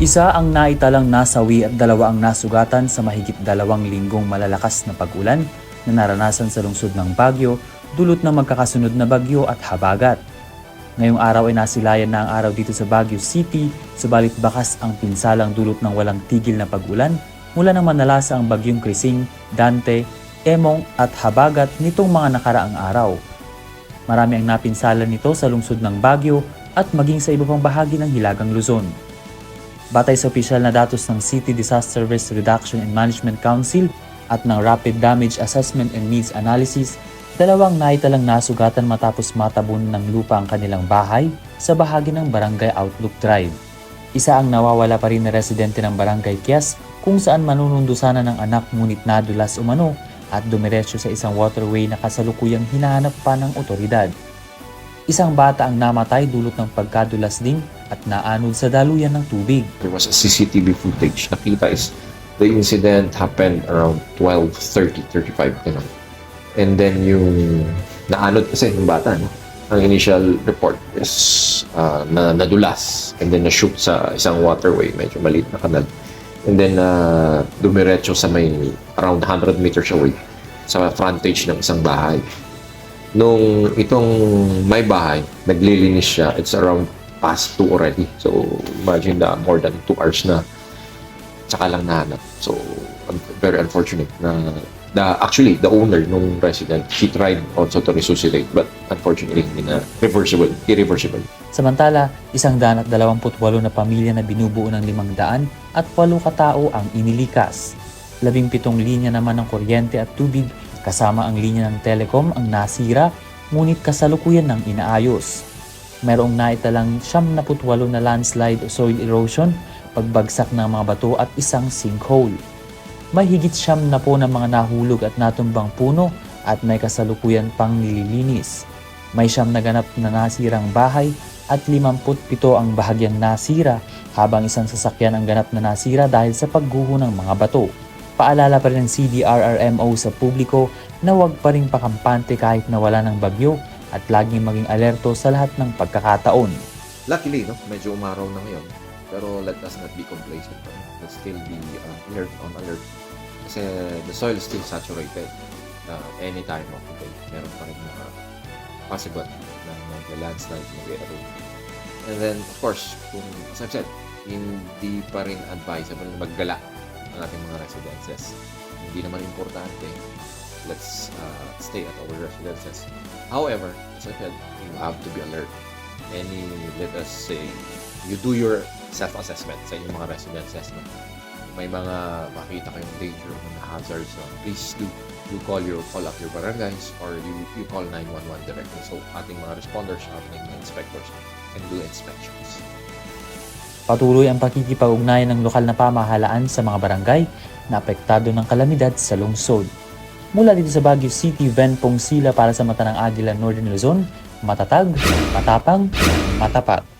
Isa ang naitalang nasawi at dalawa ang nasugatan sa mahigit dalawang linggong malalakas na pag-ulan na naranasan sa lungsod ng Baguio dulot ng magkakasunod na bagyo at habagat. Ngayong araw ay nasilayan na ang araw dito sa Baguio City, subalit bakas ang pinsalang dulot ng walang tigil na pag-ulan mula nang manalasa ang bagyong Krising, Dante, Emong at Habagat nitong mga nakaraang araw. Marami ang napinsala nito sa lungsod ng Baguio at maging sa iba pang bahagi ng Hilagang Luzon. Batay sa opisyal na datos ng City Disaster Risk Reduction and Management Council at ng Rapid Damage Assessment and Needs Analysis, dalawang naitalang nasugatan matapos matabon ng lupa ang kanilang bahay sa bahagi ng Barangay Outlook Drive. Isa ang nawawala pa rin na residente ng Barangay Kias kung saan manunundo sana ng anak ngunit nadulas umano at dumiretso sa isang waterway na kasalukuyang hinahanap pa ng otoridad. Isang bata ang namatay dulot ng pagkadulas din at naanod sa daluyan ng tubig. There was a CCTV footage. Nakita is the incident happened around 12.30, 35, you know. And then yung naanod kasi yung bata, no? Ang initial report is uh, na nadulas and then na-shoot sa isang waterway, medyo maliit na kanal. And then uh, dumiretso sa may around 100 meters away sa frontage ng isang bahay. Nung itong may bahay, naglilinis siya, it's around past 2 already. So, imagine na more than 2 hours na tsaka lang nahanap. So, very unfortunate na the, actually, the owner nung resident, she tried also to resuscitate but unfortunately, hindi na reversible, irreversible. Samantala, isang daan at dalawamput walo na pamilya na binubuo ng limang daan at walo katao ang inilikas. Labing pitong linya naman ng kuryente at tubig kasama ang linya ng telecom ang nasira ngunit kasalukuyan ng inaayos. Merong naitalang siyam na putwalo na landslide o soil erosion, pagbagsak ng mga bato at isang sinkhole. May higit siyam na po ng mga nahulog at natumbang puno at may kasalukuyan pang nililinis. May siyam na ganap na nasirang bahay at 57 ang bahagyang nasira habang isang sasakyan ang ganap na nasira dahil sa pagguho ng mga bato. Paalala pa rin ng CDRRMO sa publiko na huwag pa rin pakampante kahit nawala ng bagyo at laging maging alerto sa lahat ng pagkakataon. Luckily, no, medyo umaraw na ngayon. Pero let us not be complacent. Let's still be uh, alert on alert. Kasi the soil is still saturated. Uh, any time of the day, meron pa rin mga possible na mag-landslide, mag-erode. And then, of course, kung, as I've said, hindi pa rin advisable na maggala ang ating mga residences. Hindi naman importante. Let's uh, stay at our residences. However, as I said, you have to be alert any, let us say, you do your self-assessment sa inyong mga residences. No? May mga makita kayong danger mga hazards, no? please do you call your call up your barangays or you you call 911 directly. So ating mga responders, ating inspectors can do inspections. Patuloy ang pakikipag-ugnayan ng lokal na pamahalaan sa mga barangay na apektado ng kalamidad sa lungsod. Mula dito sa Baguio City, Ven Pong Sila para sa Mata ng Agila, Northern Luzon, matatag, matapang, matapat.